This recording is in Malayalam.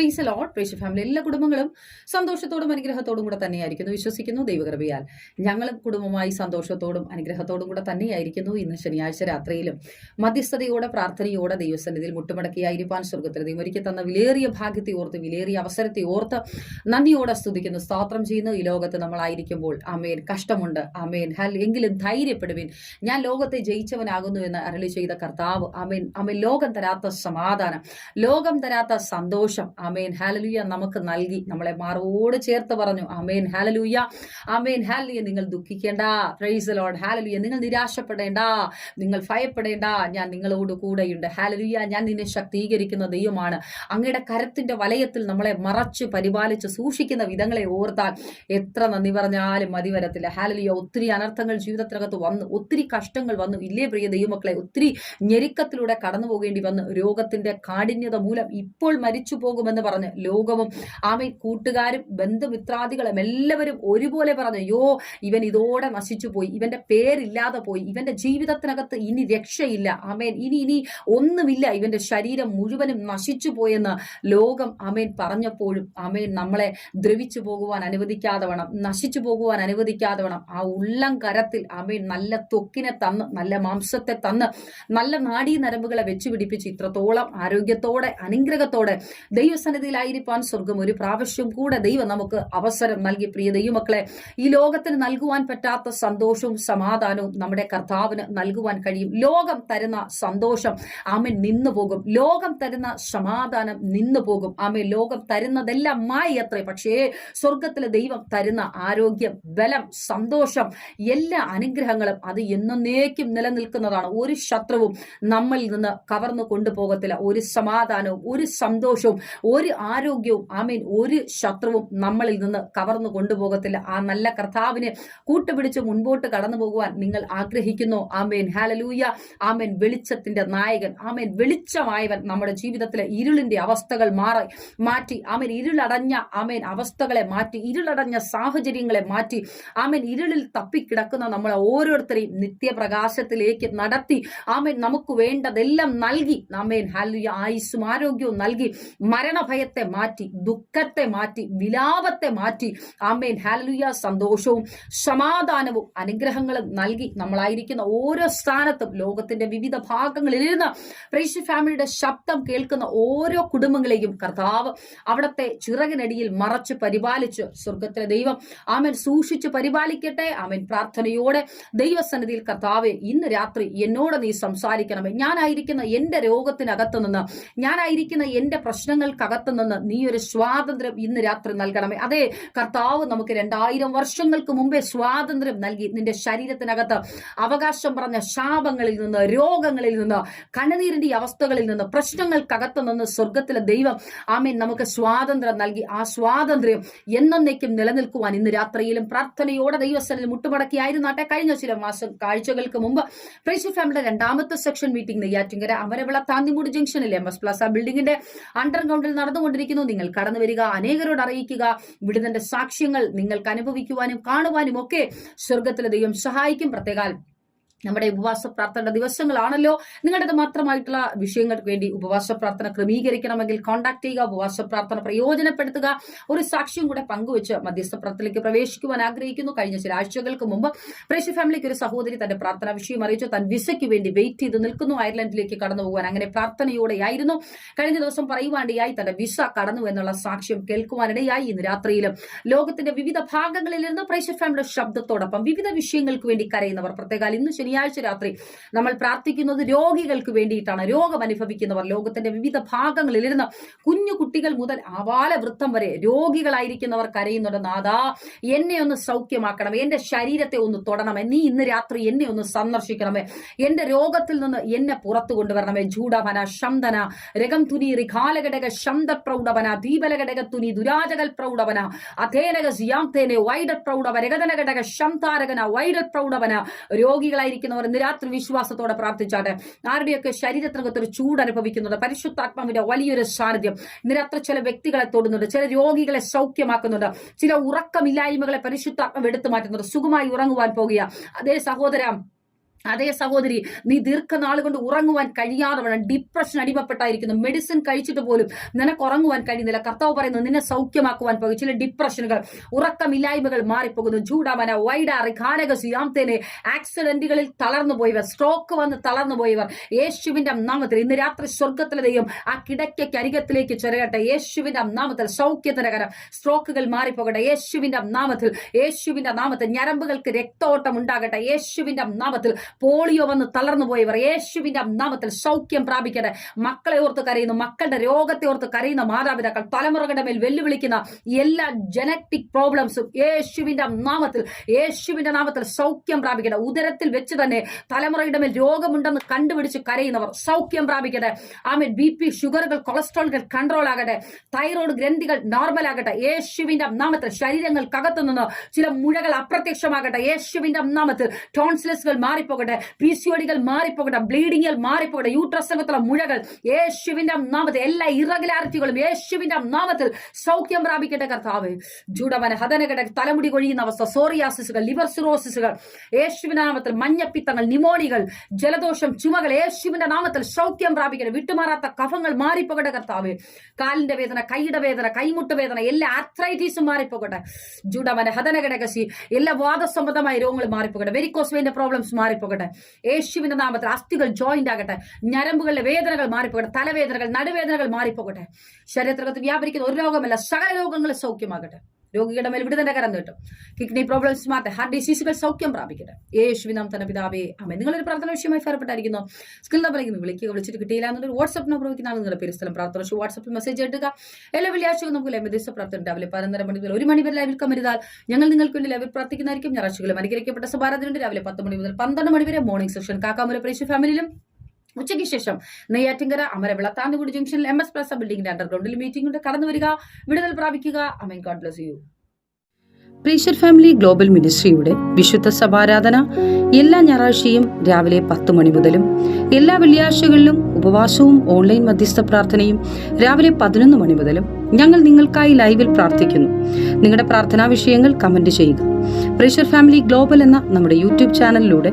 പ്രീസ് ലോട്ട് പ്രേഷ്യ ഫാമിലി എല്ലാ കുടുംബങ്ങളും സന്തോഷത്തോടും അനുഗ്രഹത്തോടും കൂടെ തന്നെയായിരിക്കുന്നു. വിശ്വസിക്കുന്നു ദൈവകൃപയാൽ. ഞങ്ങളും കുടുംബമായി സന്തോഷത്തോടും അനുഗ്രഹത്തോടും കൂടെ തന്നെയായിരിക്കുന്നു. ഇന്ന് ശനിയാഴ്ച രാത്രിയിലും മധ്യസ്ഥതയോടെ പ്രാർത്ഥനയോടെ ദൈവസന്നിധിയിൽ മുട്ടുമടക്കിയായിരിക്കാൻ സ്വർഗത്തിൽ ദൈവം തന്ന വിലേറിയ ഭാഗ്യത്തെ ഓർത്ത് വിലേറിയ അവസരത്തെ ഓർത്ത് നന്ദിയോടെ സ്തുതിക്കുന്നു. സ്തോത്രം ചെയ്യുന്നു. ഈ ലോകത്ത് നമ്മളായിരിക്കുമ്പോൾ അമേൻ കഷ്ടമുണ്ട്. അമേൻ ഹൽ എങ്കിലും ധൈര്യപ്പെടുവിൻ. ഞാൻ ലോകത്തെ ജയിച്ചവനാകുന്നു എന്ന് അരളി ചെയ്ത കർത്താവ്. അമേൻ അമേൻ ലോകം തരാത്ത സമാധാനം. ലോകം തരാത്ത സന്തോഷം. അമേൻ ഹാലലൂയ നമുക്ക് നൽകി. നമ്മളെ മാറോട് ചേർത്ത് പറഞ്ഞു അമേൻ ഹാലലൂയ അമേൻ ഹാലലൂയ നിങ്ങൾ ദുഃഖിക്കേണ്ട. പ്രൈസ് ലോഡ് ഹാലലൂയ നിങ്ങൾ നിരാശപ്പെടേണ്ട. നിങ്ങൾ ഭയപ്പെടേണ്ട. ഞാൻ നിങ്ങളോട് കൂടെയുണ്ട്. ഹാലലൂയ ഞാൻ നിന്നെ ശക്തീകരിക്കുന്ന ദൈവമാണ്. അങ്ങയുടെ കരത്തിന്റെ വലയത്തിൽ നമ്മളെ മറച്ച് പരിപാലിച്ച് സൂക്ഷിക്കുന്ന വിധങ്ങളെ ഓർത്താൽ എത്ര നന്ദി പറഞ്ഞാലും മതി വരത്തില്ല. ഹാലലിയ ഒത്തിരി അനർത്ഥങ്ങൾ ജീവിതത്തിനകത്ത് വന്നു. ഒത്തിരി കഷ്ടങ്ങൾ വന്നു. ഇല്ലേ പ്രിയ ദൈവമക്കളെ ഒത്തിരി ഞെരുക്കത്തിലൂടെ കടന്നു പോകേണ്ടി വന്നു. രോഗത്തിന്റെ കാഠിന്യത മൂലം ഇപ്പോൾ മരിച്ചു പോകുമെന്ന് പറഞ്ഞ്. ലോകവും ആമേ കൂട്ടുകാരും ബന്ധുമിത്രാദികളും എല്ലാവരും ഒരുപോലെ പറഞ്ഞു. യോ ഇവൻ ഇതോടെ നശിച്ചു പോയി ഇവന്റെ പേരില്ലാതെ പോയി. ഇവന്റെ ജീവിതത്തിനകത്ത് ഇനി രക്ഷയില്ല. ആമേൻ ഇനി ഇനി ഒന്നുമില്ല ഇവന്റെ ശരീരം മുഴുവനും നശിച്ചു പോയെന്ന് ലോകം അമേൻ പറഞ്ഞപ്പോഴും അമേൻ നമ്മളെ ദ്രവിച്ചു പോകുവാൻ അനുവദിക്കാതെ വേണം നശിച്ചു പോകുവാൻ അനുവദിക്കാതെ വേണം. ആ ഉള്ളം കരത്തിൽ അമേൻ നല്ല തൊക്കിനെ തന്ന് നല്ല മാംസത്തെ തന്ന് നല്ല നാഡീ നരമ്പുകളെ വെച്ചു പിടിപ്പിച്ച് ഇത്രത്തോളം ആരോഗ്യത്തോടെ അനുഗ്രഹത്തോടെ ദൈവസന്നിധിയിലായിരിക്കാൻ സ്വർഗം ഒരു പ്രാവശ്യം കൂടെ ദൈവം നമുക്ക് അവസരം നൽകി. പ്രിയ ദൈവമക്കളെ ഈ ലോകത്തിന് നൽകുവാൻ പറ്റാത്ത സന്തോഷവും സമാധാനവും നമ്മുടെ കർത്താവിന് നൽകുവാൻ കഴിയും. ലോകം തരുന്ന സന്തോഷം ആമൻ നിന്നു പോകും. ലോകം തരുന്ന സമാധാനം നിന്നു പോകും. ആമേ ലോകം തരുന്നതെല്ലാം മായി അത്രേ. പക്ഷേ സ്വർഗത്തിലെ ദൈവം തരുന്ന ആരോഗ്യം ബലം സന്തോഷം എല്ലാ അനുഗ്രഹങ്ങളും അത് എന്നേക്കും നിലനിൽക്കുന്നതാണ്. ഒരു ശത്രുവും നമ്മളിൽ നിന്ന് കവർന്നു കൊണ്ടുപോകത്തില്ല. ഒരു സമാധാനവും ഒരു സന്തോഷവും ഒരു ആരോഗ്യവും ആമീൻ ഒരു ശത്രുവും നമ്മളിൽ നിന്ന് കവർന്നു കൊണ്ടുപോകത്തില്ല. ആ നല്ല കർത്താവിനെ കൂട്ടുപിടിച്ച് മുൻപോട്ട് കടന്നു പോകുവാൻ നിങ്ങൾ ആഗ്രഹിക്കുന്നു. ആമേൻ. ഹാലലൂയ ആമേൻ. വെളിച്ചത്തിന്റെ നായകൻ. ആമേൻ. വെളിച്ചമായവൻ നമ്മുടെ ജീവിതത്തിലെ ഇരുളിന്റെ അവസ്ഥകൾ മാറി മാറ്റി. ആമേൻ. ഇരുളടഞ്ഞ ആമേൻ അവസ്ഥകളെ മാറ്റി ഇരുളടഞ്ഞ സാഹചര്യങ്ങളെ മാറ്റി. ആമേൻ. ഇരുളിൽ തപ്പിക്കിടക്കുന്ന നമ്മളെ ഓരോരുത്തരെയും നിത്യപ്രകാശത്തിലേക്ക് നടത്തി. ആമേൻ. നമുക്ക് വേണ്ടതെല്ലാം നൽകി. ആമേൻ. ഹാലുയ ആയുസ്സും ആരോഗ്യവും നൽകി. മരണഭയത്തെ മാറ്റി ദുഃഖത്തെ മാറ്റി വിലാപത്തെ മാറ്റി. ആമേൻ. ഹാലുയ സന്തോഷവും സമാധാനവും അനുഗ്രഹങ്ങളും നൽകി നമ്മളായിരിക്കുന്ന ഓരോ സ്ഥാനത്തും ലോകത്തിന്റെ വിവിധ ഭാഗങ്ങളിൽ ഇരുന്ന് പ്രേഷ്യ ഫാമിലിയുടെ ശബ്ദം കേൾക്കുന്ന ഓരോ കുടുംബങ്ങളെയും കർത്താവ് അവിടത്തെ ചിറകിനടിയിൽ മറച്ച് പരിപാലിച്ച് സ്വർഗത്തിലെ ദൈവം ആമൻ സൂക്ഷിച്ച് പരിപാലിക്കട്ടെ. ആമൻ. പ്രാർത്ഥനയോടെ ദൈവസന്നിധിയിൽ കർത്താവെ ഇന്ന് രാത്രി എന്നോട് നീ സംസാരിക്കണമേ. ഞാനായിരിക്കുന്ന എന്റെ രോഗത്തിനകത്ത് നിന്ന് ഞാനായിരിക്കുന്ന എന്റെ പ്രശ്നങ്ങൾക്കകത്ത് നിന്ന് നീ ഒരു സ്വാതന്ത്ര്യം ഇന്ന് രാത്രി നൽകണമേ. അതെ കർത്താവ് നമുക്ക് രണ്ടായിരം വർഷങ്ങൾക്ക് മുമ്പേ സ്വാതന്ത്ര്യം നൽകി നിന്റെ ശരീരത്തിനകത്ത് അവകാശം പറഞ്ഞ ശാപങ്ങളിൽ നിന്ന് രോഗങ്ങളിൽ നിന്ന് കണ്ണുനീരിന്റെ അവസ്ഥകളിൽ നിന്ന് പ്രശ്നങ്ങൾക്കകത്ത് നിന്ന് സ്വർഗത്തിലെ ദൈവം ആമേൻ നമുക്ക് സ്വാതന്ത്ര്യം നൽകി. ആ സ്വാതന്ത്ര്യം എന്നേക്കും നിലനിൽക്കുവാൻ ഇന്ന് രാത്രിയിലും പ്രാർത്ഥനയോടെ ദൈവസ്ഥലിൽ മുട്ടുമടക്കിയായിരുന്നാട്ടെ. കഴിഞ്ഞ ചില മാസം കാഴ്ചകൾക്ക് മുമ്പ് പ്രേഷ്യ ഫാമിലിയുടെ രണ്ടാമത്തെ സെക്ഷൻ മീറ്റിംഗ് നെയ്യാറ്റിങ്കര അമരവിള താന്തിമൂട് ജംഗ്ഷനിലെ എം എസ് പ്ലാസ ബിൽഡിംഗിന്റെ അണ്ടർഗ്രൗണ്ടിൽ നടന്നുകൊണ്ടിരിക്കുന്നു. നിങ്ങൾ കടന്നു വരിക അനേകരോട് അറിയിക്കുക വിടുതന്റെ സാക്ഷ്യങ്ങൾ നിങ്ങൾക്ക് അനുഭവിക്കുവാനും കാണുവാനും ഒക്കെ സ്വർഗത്തിലെ ദൈവം സഹായിക്കും. പ്രത്യേകാൽ നമ്മുടെ ഉപവാസ പ്രാർത്ഥനയുടെ ദിവസങ്ങളാണല്ലോ. നിങ്ങളുടേത് മാത്രമായിട്ടുള്ള വിഷയങ്ങൾക്ക് വേണ്ടി ഉപവാസ പ്രാർത്ഥന ക്രമീകരിക്കണമെങ്കിൽ കോൺടാക്ട് ചെയ്യുക ഉപവാസ പ്രാർത്ഥന പ്രയോജനപ്പെടുത്തുക. ഒരു സാക്ഷ്യം കൂടെ പങ്കുവെച്ച് മധ്യസ്ഥ പ്രാർത്ഥനയിലേക്ക് പ്രവേശിക്കുവാൻ ആഗ്രഹിക്കുന്നു. കഴിഞ്ഞ ചില ആഴ്ചകൾക്ക് മുമ്പ് പ്രേഷ്യ ഫാമിലിക്ക് ഒരു സഹോദരി തന്റെ പ്രാർത്ഥനാ വിഷയം അറിയിച്ചു. തൻ വിസയ്ക്ക് വേണ്ടി വെയിറ്റ് ചെയ്ത് നിൽക്കുന്നു. അയർലൻഡിലേക്ക് കടന്നു പോകാൻ അങ്ങനെ പ്രാർത്ഥനയോടെയായിരുന്നു. കഴിഞ്ഞ ദിവസം പറയുവാണ്ടിയായി തന്റെ വിസ കടന്നു എന്നുള്ള സാക്ഷ്യം കേൾക്കുവാനിടയായി. ഇന്ന് രാത്രിയിലും ലോകത്തിന്റെ വിവിധ ഭാഗങ്ങളിൽ നിന്ന് പ്രേഷ്യ ഫാമിലിയുടെ ശബ്ദത്തോടൊപ്പം വിവിധ വിഷയങ്ങൾക്ക് വേണ്ടി കരയുന്നവർ. പ്രത്യേക ഇന്ന് ശനിയാഴ്ച രാത്രി നമ്മൾ പ്രാർത്ഥിക്കുന്നത് രോഗികൾക്ക് വേണ്ടിയിട്ടാണ്. രോഗം അനുഭവിക്കുന്നവർ ലോകത്തിന്റെ വിവിധ ഭാഗങ്ങളിൽ ഇരുന്ന് കുഞ്ഞു കുട്ടികൾ മുതൽ ആവാല വൃത്തം വരെ രോഗികളായിരിക്കുന്നവർ കരയുന്നുണ്ട്. നാദാ എന്നെ ഒന്ന് സൗഖ്യമാക്കണമേ എന്റെ ശരീരത്തെ ഒന്ന് തൊടണമേ നീ ഇന്ന് രാത്രി എന്നെ ഒന്ന് സന്ദർശിക്കണമേ എന്റെ രോഗത്തിൽ നിന്ന് എന്നെ പുറത്തു കൊണ്ടുവരണമേ. ജൂഡവന ശംദന രകം തുനി റിഖാലഘടക ശന്ത പ്രൗഢവന ദീപലഘടക തുനി ദുരാജകൽ പ്രൗഢവന അഥേനക സിയാംതേനെ വൈഡ പ്രൗഢവ രഗതന ഘടക ശംതാരകന വൈഡ പ്രൗഢവന രോഗികളായിരിക്കുന്നവർ ഇന്ന് രാത്രി വിശ്വാസത്തോടെ പ്രാർത്ഥിച്ചാട്ടെ ആരുടെയൊക്കെ ശരീരത്തിനകത്ത് ഒരു ചൂട് അനുഭവിക്കുന്നുണ്ട് പരിശുദ്ധാത്മാവിന്റെ വലിയൊരു സാന്നിധ്യം. ഇന്ന് ചില വ്യക്തികളെ തൊടുന്നുണ്ട് ചില രോഗികളെ സൗഖ്യമാക്കുന്നുണ്ട് ചില ഉറക്കമില്ലായ്മകളെ പരിശുദ്ധാത്മാവ് എടുത്തു മാറ്റുന്നുണ്ട് സുഖമായി ഉറങ്ങുവാൻ പോകുക. അതേ സഹോദര അതേ സഹോദരി നീ ദീർഘനാൾ കൊണ്ട് ഉറങ്ങുവാൻ കഴിയാതെ വേണം ഡിപ്രഷൻ അടിമപ്പെട്ടായിരിക്കുന്നു. മെഡിസിൻ കഴിച്ചിട്ട് പോലും നിനക്ക് ഉറങ്ങുവാൻ കഴിയുന്നില്ല. കർത്താവ് പറയുന്നു നിന്നെ സൗഖ്യമാക്കുവാൻ പോകും ചില ഡിപ്രഷനുകൾ ഉറക്കമില്ലായ്മകൾ മാറിപ്പോകുന്നു. ചൂടാമന വൈഡാറി ഘാനകസിയാംതേനെ ആക്സിഡന്റുകളിൽ തളർന്നു പോയവർ സ്ട്രോക്ക് വന്ന് തളർന്നു പോയവർ യേശുവിന്റെ നാമത്തിൽ ഇന്ന് രാത്രി സ്വർഗത്തിലെ ദൈവം ആ കിടക്കയ്ക്ക് അരികത്തിലേക്ക് ചെറുകട്ടെ യേശുവിന്റെ നാമത്തിൽ സൗഖ്യത്തിന് കരം സ്ട്രോക്കുകൾ മാറിപ്പോകട്ടെ. യേശുവിന്റെ നാമത്തിൽ യേശുവിന്റെ നാമത്തിൽ ഞരമ്പുകൾക്ക് രക്തോട്ടം ഉണ്ടാകട്ടെ. യേശുവിന്റെ നാമത്തിൽ പോളിയോ വന്ന് തളർന്നു പോയവർ. യേശുവിന്റെ നാമത്തിൽ സൗഖ്യം പ്രാപിക്കട്ടെ. മക്കളെ ഓർത്ത് കരയുന്നു. മക്കളുടെ രോഗത്തെ ഓർത്ത് കരയുന്ന മാതാപിതാക്കൾ തലമുറകളുടെ മേൽ വെല്ലുവിളിക്കുന്ന എല്ലാ ജനറ്റിക് പ്രോബ്ലംസും യേശുവിന്റെ നാമത്തിൽ യേശുവിന്റെ നാമത്തിൽ സൗഖ്യം പ്രാപിക്കട്ടെ. ഉദരത്തിൽ വെച്ച് തന്നെ തലമുറയുടെ മേൽ രോഗമുണ്ടെന്ന് കണ്ടുപിടിച്ച് കരയുന്നവർ സൗഖ്യം പ്രാപിക്കട്ടെ. ആമേൻ. ബി പി ഷുഗറുകൾ കൊളസ്ട്രോളുകൾ കൺട്രോൾ ആകട്ടെ. തൈറോയ്ഡ് ഗ്രന്ഥികൾ നോർമൽ ആകട്ടെ. യേശുവിന്റെ നാമത്തിൽ ശരീരങ്ങൾക്കകത്തു നിന്ന് ചില മുഴകൾ അപ്രത്യക്ഷമാകട്ടെ. യേശുവിന്റെ നാമത്തിൽ ടോൺസിലസുകൾ മാറിപ്പോകട്ടെ. പി സി ഒടികൾ മാറിപ്പോകട്ടെ. ബ്ലീഡിങ്ങുകൾ മാറിപ്പോകട്ടെ. യൂട്രസ് അകത്തുള്ള മുഴകൾ യേശുവിന്റെ നാമത്തിൽ എല്ലാ ഇറഗുലാരിറ്റികളും യേശുവിന്റെ നാമത്തിൽ സൗഖ്യം പ്രാപിക്കട്ടെ കർത്താവ്. ജുഡവന ഹതനകട തലമുടി കൊഴിയുന്ന അവസ്ഥ സോറിയാസിസുകൾ ലിവർ സിറോസിസുകൾ യേശുവിന്റെ നാമത്തിൽ മഞ്ഞപ്പിത്തങ്ങൾ നിമോണികൾ ജലദോഷം ചുമകൾ യേശുവിന്റെ നാമത്തിൽ സൗഖ്യം പ്രാപിക്കട്ടെ. വിട്ടുമാറാത്ത കഫങ്ങൾ മാറിപ്പോകട്ടെ കർത്താവ്. കാലിന്റെ വേദന കൈയുടെ വേദന കൈമുട്ട് വേദന എല്ലാ ആർത്രൈറ്റീസും മാറിപ്പോകട്ടെ. ജുഡവന ഹതനകടകസി എല്ലാ വാദസംബന്ധമായ രോഗങ്ങൾ മാറിപ്പോകട്ടെ. വെരിക്കോസ്വേന്റെ പ്രോബ്ലംസ് മാറിപ്പോകട്ടെ. യേശുവിന്റെ നാമത്തിൽ അസ്ഥികൾ ജോയിന്റ് ആകട്ടെ. ഞരമ്പുകളിലെ വേദനകൾ മാറിപ്പോകട്ടെ. തലവേദനകൾ നടുവേദനകൾ മാറിപ്പോകട്ടെ. ശരീരത്തിനകത്ത് വ്യാപരിക്കുന്ന ഒരു രോഗമല്ല സകല രോഗങ്ങൾ സൗഖ്യമാകട്ടെ. രോഗികളുടെ മേൽ വിടുതന്റെ കരം നീട്ടും കിഡ്നി പ്രോബ്ലംസ് മാറ്റം ഹാർട്ട് ഡിസീസുകൾ സൗഖ്യം പ്രാപിക്കട്ടെ. യേശുവി നാം തന്നെ പിതാവേ അമ്മ നിങ്ങളൊരു പ്രാർത്ഥന വിഷയമായി ഫലപ്പെട്ടായിരിക്കുന്നു. സ്കിൽ നമ്പറിലേക്ക് വിളിക്കുക വിളിച്ചിട്ട് കിട്ടിയില്ല എന്നൊരു വാട്സ്ആപ്പ് നമ്പർ വയ്ക്കുന്ന നിങ്ങളുടെ പേര് സ്ഥലം പ്രാർത്ഥന വിഷയം വാട്സ്ആപ്പിൽ മെസ്സേജ് എടുക്കുക എല്ലാ വെള്ളിയാഴ്ചകളും നമുക്ക് ലഭ്യദേശ പ്രാർത്ഥന രാവിലെ പതിനൊന്നര മണി മുതൽ ഒരു മണി വരെ ലൈവിൽ കമരുതാൽ ഞങ്ങൾ നിങ്ങൾക്ക് വേണ്ടി ലൈവിൽ പ്രാർത്ഥിക്കുന്നതായിരിക്കും. ഞായറാഴ്ചകളും അനുഗ്രഹിക്കപ്പെട്ട സഭാരാധനയുണ്ട് രാവിലെ പത്ത് മണി മുതൽ പന്ത്രണ്ട് മണി വരെ മോർണിംഗ് സെഷൻ കാക്കാമൂല പ്രേക്ഷ ഫാമിലിയിലും ഉച്ചയ്ക്ക് ശേഷം നെയ്യാറ്റിങ്കര അമരവിള താന്നുകുടി ജംഗ്ഷനിൽ എം എസ് പ്ലസ ബിൽഡിംഗിന്റെ അണ്ടർഗ്രൗണ്ടിൽ മീറ്റിംഗ് ഉണ്ട്. കടന്നു വരിക. വിടുതൽ പ്രാപിക്കുക. God bless you pressure family global മിനിസ്ട്രിയുടെ വിശുദ്ധ സഭാരാധന എല്ലാ ഞായറാഴ്ചയും രാവിലെ പത്ത് മണി മുതലും എല്ലാ വെള്ളിയാഴ്ചകളിലും ഉപവാസവും ഓൺലൈൻ മധ്യസ്ഥ പ്രാർത്ഥനയും രാവിലെ പതിനൊന്ന് മണി മുതലും ഞങ്ങൾ നിങ്ങൾക്കായി ലൈവിൽ പ്രാർത്ഥിക്കുന്നു. നിങ്ങളുടെ പ്രാർത്ഥനാ വിഷയങ്ങൾ കമന്റ് ചെയ്യുക. പ്രീഷർ ഫാമിലി ഗ്ലോബൽ എന്ന നമ്മുടെ യൂട്യൂബ് ചാനലിലൂടെ